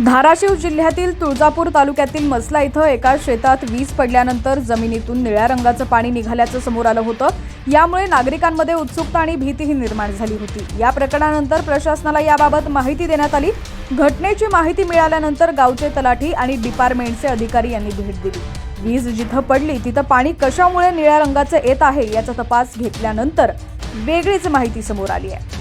धाराशिव जिल्ह्यातील तुळजापूर तालुक्यातील मसला इथं एका शेतात वीज पडल्यानंतर जमिनीतून निळ्या रंगाचं पाणी निघाल्याचं समोर आलं होतं. यामुळे नागरिकांमध्ये उत्सुकता आणि भीतीही निर्माण झाली होती. या प्रकरणानंतर प्रशासनाला याबाबत माहिती देण्यात आली. घटनेची माहिती मिळाल्यानंतर गावचे तलाठी आणि डिपार्टमेंटचे अधिकारी यांनी भेट दिली. वीज जिथं पडली तिथं पाणी कशामुळे निळ्या रंगाचं येत आहे याचा तपास घेतल्यानंतर वेगळीच माहिती समोर आली आहे.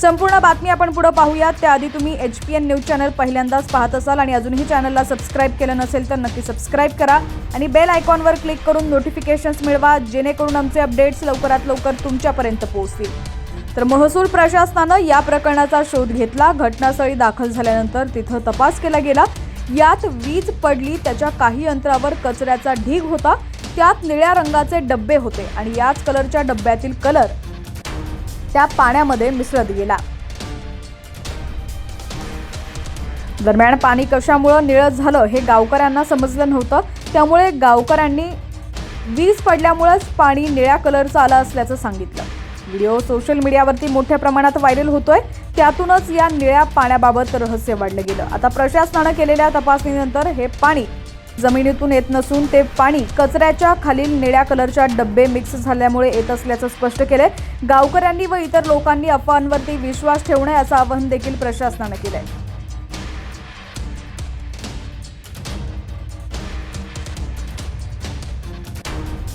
संपूर्ण बातमी आपण पुढे पाहूयात. त्याआधी तुम्ही H P N news channel पहिल्यांदाच पाहत असाल आणि अजूनही चॅनलला सबस्क्राईब केलं नसेल तर नक्की सबस्क्राईब करा. आणि बेल आयकॉनवर क्लिक करून नोटिफिकेशन्स मिळवा जेणेकरून आमचे अपडेट्स लवकरात लवकर तुमच्यापर्यंत पोहोचतील. तर महसूल प्रशासनानं या प्रकरणाचा शोध घेतला. घटनास्थळी दाखल झाल्यानंतर तिथं तपास केला गेला. यात वीज पडली त्याच्या काही अंतरावर कचऱ्याचा ढीग होता त्यात निळ्या रंगाचे डब्बे होते आणि याच कलरच्या डब्यातील कलर त्या पाण्यामध्ये मिसळत गेला. दरम्यान पाणी कशामुळं निळत झालं हे गावकऱ्यांना समजलं नव्हतं. त्यामुळे गावकऱ्यांनी वीज पडल्यामुळेच पाणी निळ्या कलरचं आलं असल्याचं सांगितलं. व्हिडिओ सोशल मीडियावरती मोठ्या प्रमाणात व्हायरल होतोय. त्यातूनच या निळ्या पाण्याबाबत रहस्य वाढलं गेलं. आता प्रशासनानं केलेल्या तपासणीनंतर हे पाणी जमिनीतून येत नसून ते पाणी कचऱ्याच्या खालील निळ्या कलरच्या डब्बे मिक्स झाल्यामुळे येत असल्याचं स्पष्ट केलंय. गावकऱ्यांनी व इतर लोकांनी अफवांवरती विश्वास ठेवू नये असं आवाहन देखील प्रशासनानं केलंय.